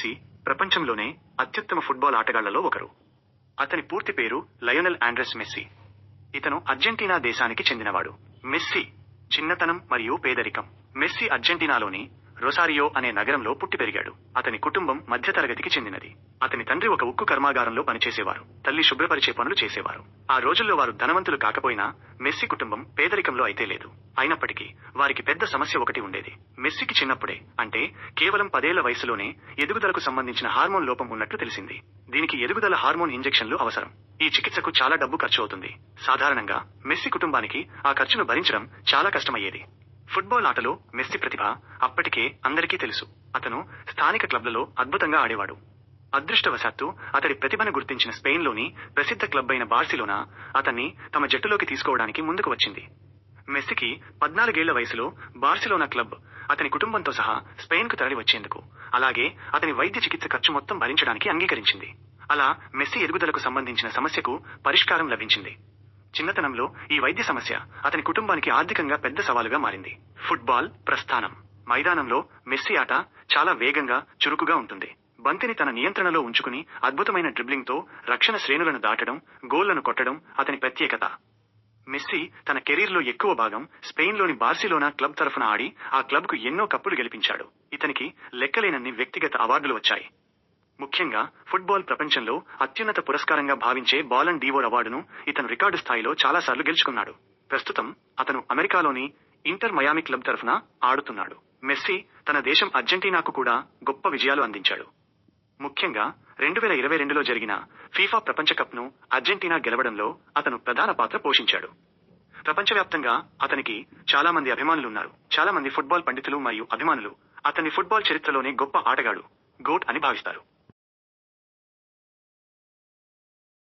Messy ప్రపంచంలోనే అత్యుత్తమ football ఆటగాళ్ళలో ఒకరు. అతని పూర్తి పేరు లయోనెల్ ఆండ్రెస్ మెస్సీ ఇతను అర్జెంటీనా దేశానికి చెందినవాడు. మెస్సీ చిన్నతనం మరియు పేదరికం. మెస్సీ అర్జెంటీనాలోని రొసారియో అనే నగరంలో పుట్టి పెరిగాడు. అతని కుటుంబం మధ్యతరగతికి చెందినది. అతని తండ్రి ఒక ఉక్కు కర్మాగారంలో పనిచేసేవారు. తల్లి శుభ్రపరిచే పనులు చేసేవారు. ఆ రోజుల్లో వారు ధనవంతులు కాకపోయినా మెస్సీ కుటుంబం పేదరికంలో అయితే లేదు. అయినప్పటికీ వారికి పెద్ద సమస్య ఒకటి ఉండేది. మెస్సీకి చిన్నప్పుడే అంటే కేవలం పదేళ్ళ వయసులోనే ఎదుగుదలకు సంబంధించిన హార్మోన్ లోపం ఉన్నట్లు తెలిసింది. దీనికి ఎదుగుదల హార్మోన్ ఇంజెక్షన్లు అవసరం. ఈ చికిత్సకు చాలా డబ్బు ఖర్చు అవుతుంది. సాధారణంగా మెస్సీ కుటుంబానికి ఆ ఖర్చును భరించడం చాలా కష్టమయ్యేది. ఫుట్బాల్ ఆటలో మెస్సీ ప్రతిభ అప్పటికే అందరికీ తెలుసు. అతను స్థానిక క్లబ్లలో అద్భుతంగా ఆడేవాడు. అదృష్టవశాత్తు అతడి ప్రతిభను గుర్తించిన స్పెయిన్లోని ప్రసిద్ధ క్లబ్ అయిన బార్సిలోనా అతన్ని తమ జట్టులోకి తీసుకోవడానికి ముందుకు వచ్చింది. మెస్సీకి పద్నాలుగేళ్ళ వయసులో బార్సిలోనా క్లబ్ అతని కుటుంబంతో సహా స్పెయిన్కు తరలి వచ్చేందుకు అలాగే అతని వైద్య చికిత్స ఖర్చు మొత్తం భరించడానికి అంగీకరించింది. అలా మెస్సీ ఎదుగుదలకు సంబంధించిన సమస్యకు పరిష్కారం లభించింది. చిన్నతనంలో ఈ వైద్య సమస్య అతని కుటుంబానికి ఆర్థికంగా పెద్ద సవాలుగా మారింది. ఫుట్బాల్ ప్రస్థానం. మైదానంలో మెస్సీ ఆట చాలా వేగంగా చురుకుగా ఉంటుంది. బంతిని తన నియంత్రణలో ఉంచుకుని అద్భుతమైన డ్రిబ్లింగ్తో రక్షణ శ్రేణులను దాటడం గోళ్ళను కొట్టడం అతని ప్రత్యేకత. మెస్సీ తన కెరీర్లో ఎక్కువ భాగం స్పెయిన్లోని బార్సిలోనా క్లబ్ తరఫున ఆడి ఆ క్లబ్కు ఎన్నో కప్పులు గెలిపించాడు. ఇతనికి లెక్కలేనన్ని వ్యక్తిగత అవార్డులు వచ్చాయి. ముఖ్యంగా ఫుట్బాల్ ప్రపంచంలో అత్యున్నత పురస్కారంగా భావించే బాలన్ డీవోర్ అవార్డును ఇతను రికార్డు స్థాయిలో చాలాసార్లు గెలుచుకున్నాడు. ప్రస్తుతం అతను అమెరికాలోని ఇంటర్ మయామి క్లబ్ తరఫున ఆడుతున్నాడు. మెస్సీ తన దేశం అర్జెంటీనాకు కూడా గొప్ప విజయాలు అందించాడు. ముఖ్యంగా రెండు వేల ఇరవై రెండులో జరిగిన ఫీఫా ప్రపంచ కప్ను అర్జెంటీనా గెలవడంలో అతను ప్రధాన పాత్ర పోషించాడు. ప్రపంచవ్యాప్తంగా అతనికి చాలా మంది అభిమానులు ఉన్నారు చాలా మంది ఫుట్బాల్ పండితులు మరియు అభిమానులు అతన్ని ఫుట్బాల్ చరిత్రలోనే గొప్ప ఆటగాడు గోట్ అని భావిస్తారు.